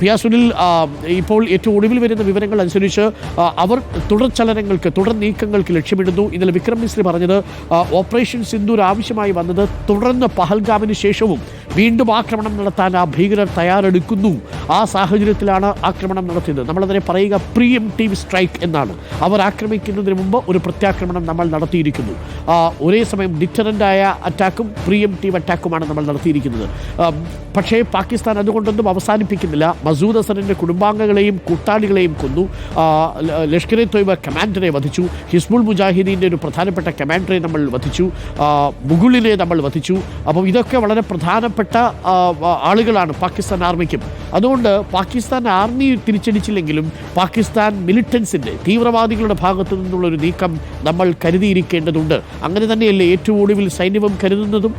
പിയാസുനിൽ സുനിൽ ഇപ്പോൾ ഏറ്റവും ഒടുവിൽ വരുന്ന വിവരങ്ങൾ അനുസരിച്ച് അവർ തുടർ ചലനങ്ങൾക്ക് തുടർ നീക്കങ്ങൾക്ക് ലക്ഷ്യമിടുന്നു. ഇന്നലെ വിക്രം മിശ്രി പറഞ്ഞത് ഓപ്പറേഷൻ സിന്ദൂർ ആവശ്യമായി വന്നത് തുടർന്ന് പഹൽഗാമിന് ശേഷവും വീണ്ടും ആക്രമണം നടത്താൻ ആ ഭീകരർ തയ്യാറെടുക്കുന്നു. ആ സാഹചര്യത്തിലാണ് ആക്രമണം നടത്തിയത്. നമ്മളതിനെ പറയുക പ്രീ എം ടീവ് സ്ട്രൈക്ക് എന്നാണ്. അവർ ആക്രമിക്കുന്നതിന് മുമ്പ് ഒരു പ്രത്യാക്രമണം നമ്മൾ നടത്തിയിരിക്കുന്നു. ഒരേ സമയം ഡിറ്ററന്റായ അറ്റാക്കും പ്രീ എം ടീവ് അറ്റാക്കുമാണ് നമ്മൾ നടത്തിയിരിക്കുന്നത്. പക്ഷേ പാകിസ്ഥാൻ അതുകൊണ്ടൊന്നും അവസാനിപ്പിക്കുന്നില്ല. മസൂദ് അസറിന്റെ കുടുംബാംഗങ്ങളെയും കൂട്ടാളികളെയും കൊന്നു. ലഷ്കർ തൊയ്ബ കമാൻഡറെ വധിച്ചു. ഹിസ്ബുൾ മുജാഹിദീന്റെ ഒരു പ്രധാനപ്പെട്ട കമാൻഡറെ നമ്മൾ വധിച്ചു. മുഗുളിനെ നമ്മൾ വധിച്ചു. അപ്പം ഇതൊക്കെ വളരെ പ്രധാനപ്പെട്ട ആളുകളാണ് പാകിസ്ഥാൻ ആർമിക്കും. അതുകൊണ്ട് പാകിസ്ഥാൻ ആർമി തിരിച്ചടിച്ചില്ലെങ്കിലും പാകിസ്ഥാൻ മിലിറ്റൻസിന്റെ തീവ്രവാദികളുടെ ഭാഗത്തു നിന്നുള്ള ഒരു നീക്കം നമ്മൾ കരുതിയിരിക്കേണ്ടതുണ്ട്. അങ്ങനെ തന്നെയല്ലേ ഏറ്റവും ഒടുവിൽ സൈന്യവും കരുതുന്നതും?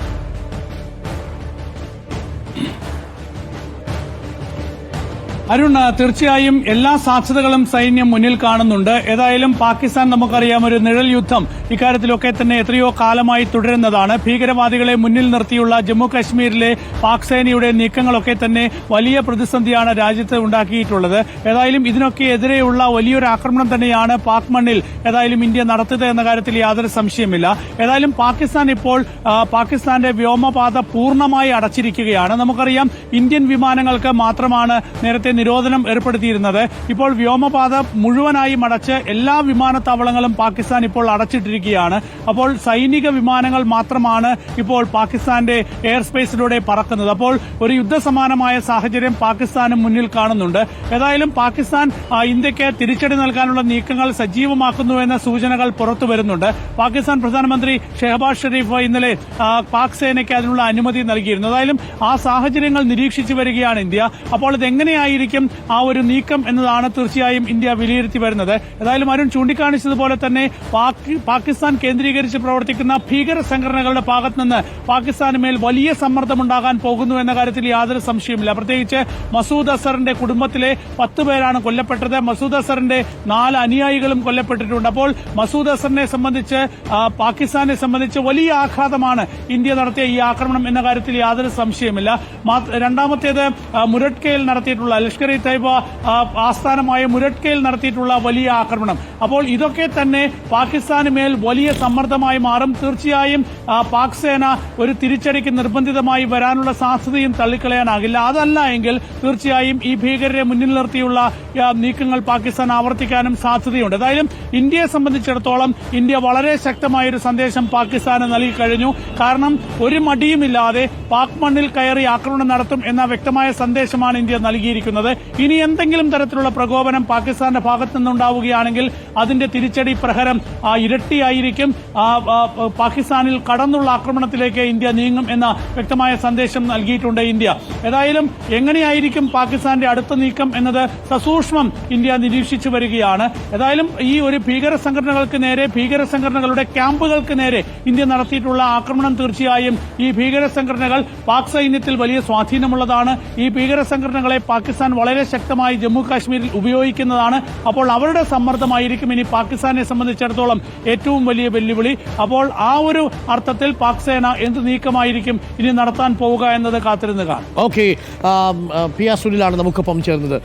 അരുൺ തീർച്ചയായും എല്ലാ സാധ്യതകളും സൈന്യം മുന്നിൽ കാണുന്നുണ്ട്. ഏതായാലും പാകിസ്ഥാൻ നമുക്കറിയാം ഒരു നിഴൽ യുദ്ധം ഇക്കാര്യത്തിലൊക്കെ തന്നെ എത്രയോ കാലമായി തുടരുന്നതാണ്. ഭീകരവാദികളെ മുന്നിൽ നിർത്തിയുള്ള ജമ്മു കാശ്മീരിലെ പാക് സേനയുടെ നീക്കങ്ങളൊക്കെ തന്നെ വലിയ പ്രതിസന്ധിയാണ് രാജ്യത്ത് ഉണ്ടാക്കിയിട്ടുള്ളത്. ഏതായാലും ഇതിനൊക്കെ എതിരെയുള്ള വലിയൊരു ആക്രമണം തന്നെയാണ് പാക് മണ്ണിൽ ഏതായാലും ഇന്ത്യ നടത്തുക എന്ന കാര്യത്തിൽ യാതൊരു സംശയമില്ല ഏതായാലും പാകിസ്ഥാൻ ഇപ്പോൾ പാകിസ്ഥാന്റെ വ്യോമപാത പൂർണമായി അടച്ചിരിക്കുകയാണ്. നമുക്കറിയാം ഇന്ത്യൻ വിമാനങ്ങൾക്ക് മാത്രമാണ് നേരത്തെ നിരോധനം ഏർപ്പെടുത്തിയിരുന്നത്. ഇപ്പോൾ വ്യോമപാത മുഴുവനായി അടച്ച് എല്ലാ വിമാനത്താവളങ്ങളും പാകിസ്ഥാൻ ഇപ്പോൾ അടച്ചിട്ടിരിക്കുകയാണ്. അപ്പോൾ സൈനിക വിമാനങ്ങൾ മാത്രമാണ് ഇപ്പോൾ പാകിസ്ഥാന്റെ എയർ സ്പേസിലൂടെ പറക്കുന്നത്. അപ്പോൾ ഒരു യുദ്ധസമാനമായ സാഹചര്യം പാകിസ്ഥാനും മുന്നിൽ കാണുന്നുണ്ട്. ഏതായാലും പാകിസ്ഥാൻ ഇന്ത്യയ്ക്ക് തിരിച്ചടി നൽകാനുള്ള നീക്കങ്ങൾ സജീവമാക്കുന്നുവെന്ന സൂചനകൾ പുറത്തു വരുന്നുണ്ട്. പാകിസ്ഥാൻ പ്രധാനമന്ത്രി ഷെഹബാസ് ഷെരീഫ് ഇന്നലെ പാക് സേനയ്ക്ക് അതിനുള്ള അനുമതി നൽകിയിരുന്നു. ഏതായാലും ആ സാഹചര്യങ്ങൾ നിരീക്ഷിച്ചു വരികയാണ് ഇന്ത്യ. അപ്പോൾ ഇതെങ്ങനെയായിരിക്കും ആ ഒരു നീക്കം എന്നതാണ് തീർച്ചയായും ഇന്ത്യ വിലയിരുത്തി വരുന്നത്. ഏതായാലും അരുൺ ചൂണ്ടിക്കാണിച്ചതുപോലെ തന്നെ പാകിസ്ഥാൻ കേന്ദ്രീകരിച്ച് പ്രവർത്തിക്കുന്ന ഭീകര സംഘടനകളുടെ ഭാഗത്ത് നിന്ന് പാകിസ്ഥാന് മേൽ വലിയ സമ്മർദ്ദമുണ്ടാകാൻ പോകുന്നു എന്ന കാര്യത്തിൽ യാതൊരു സംശയമില്ല പ്രത്യേകിച്ച് മസൂദ് അസറിന്റെ കുടുംബത്തിലെ പത്ത് പേരാണ് കൊല്ലപ്പെട്ടത്. മസൂദ് അസറിന്റെ നാല് അനുയായികളും കൊല്ലപ്പെട്ടിട്ടുണ്ട്. അപ്പോൾ മസൂദ് അസറിനെ സംബന്ധിച്ച് പാകിസ്ഥാനെ സംബന്ധിച്ച് വലിയ ആഘാതമാണ് ഇന്ത്യ നടത്തിയ ഈ ആക്രമണം എന്ന കാര്യത്തിൽ യാതൊരു സംശയമില്ല രണ്ടാമത്തേത് മുരട്കയിൽ നടത്തിയിട്ടുള്ള ലഷ്കർ ഇ തൈബ ആസ്ഥാനമായ മുരട്കയിൽ നടത്തിയിട്ടുള്ള വലിയ ആക്രമണം. അപ്പോൾ ഇതൊക്കെ തന്നെ പാകിസ്ഥാന് മേൽ വലിയ സമ്മർദ്ദമായി മാറും. തീർച്ചയായും പാക് സേന ഒരു തിരിച്ചടിക്ക് നിർബന്ധിതമായി വരാനുള്ള സാധ്യതയും തള്ളിക്കളയാനാകില്ല. അതല്ല എങ്കിൽ തീർച്ചയായും ഈ ഭീകരരെ മുന്നിൽ നിർത്തിയുള്ള നീക്കങ്ങൾ പാകിസ്ഥാൻ ആവർത്തിക്കാനും സാധ്യതയുണ്ട്. ഏതായാലും ഇന്ത്യയെ സംബന്ധിച്ചിടത്തോളം ഇന്ത്യ വളരെ ശക്തമായൊരു സന്ദേശം പാകിസ്ഥാന് നൽകി കഴിഞ്ഞു. കാരണം ഒരു മടിയുമില്ലാതെ പാക് മണ്ണിൽ കയറി ആക്രമണം നടത്തും എന്ന വ്യക്തമായ സന്ദേശമാണ് ഇന്ത്യ നൽകിയിരിക്കുന്നത്. ഇനി എന്തെങ്കിലും തരത്തിലുള്ള പ്രകോപനം പാകിസ്ഥാന്റെ ഭാഗത്തു നിന്നുണ്ടാവുകയാണെങ്കിൽ അതിന്റെ തിരിച്ചടി പ്രഹരം ഇരട്ടിയായിരിക്കും. പാകിസ്ഥാനിൽ കടന്നുള്ള ആക്രമണത്തിലേക്ക് ഇന്ത്യ നീങ്ങും എന്ന വ്യക്തമായ സന്ദേശം നൽകിയിട്ടുണ്ട് ഇന്ത്യ. ഏതായാലും എങ്ങനെയായിരിക്കും പാകിസ്ഥാന്റെ അടുത്ത നീക്കം എന്നത് സസൂക്ഷ്മം ഇന്ത്യ നിരീക്ഷിച്ചു വരികയാണ്. ഏതായാലും ഈ ഒരു ഭീകര സംഘടനകൾക്ക് നേരെ ഭീകര സംഘടനകളുടെ ക്യാമ്പുകൾക്ക് നേരെ ഇന്ത്യ നടത്തിയിട്ടുള്ള ആക്രമണം തീർച്ചയായും ഈ ഭീകര സംഘടനകൾ പാക് സൈന്യത്തിൽ വലിയ സ്വാധീനമുള്ളതാണ്. ഈ ഭീകര സംഘടനകളെ പാകിസ്ഥാൻ വളരെ ശക്തമായി ജമ്മു കാശ്മീരിൽ ഉപയോഗിക്കുന്നതാണ്. അപ്പോൾ അവരുടെ സമ്മർദ്ദമായിരിക്കും ഇനി പാകിസ്ഥാനെ സംബന്ധിച്ചിടത്തോളം ഏറ്റവും വലിയ വെല്ലുവിളി. അപ്പോൾ ആ ഒരു അർത്ഥത്തിൽ പാക് സേന എന്ത് നീക്കമായിരിക്കും ഇനി നടത്താൻ പോവുക എന്നത് കാത്തിരുന്ന് കാണാം. ഓക്കെ പി ആർ സുനിലാണ് നമുക്കൊപ്പം ചേർന്നത്.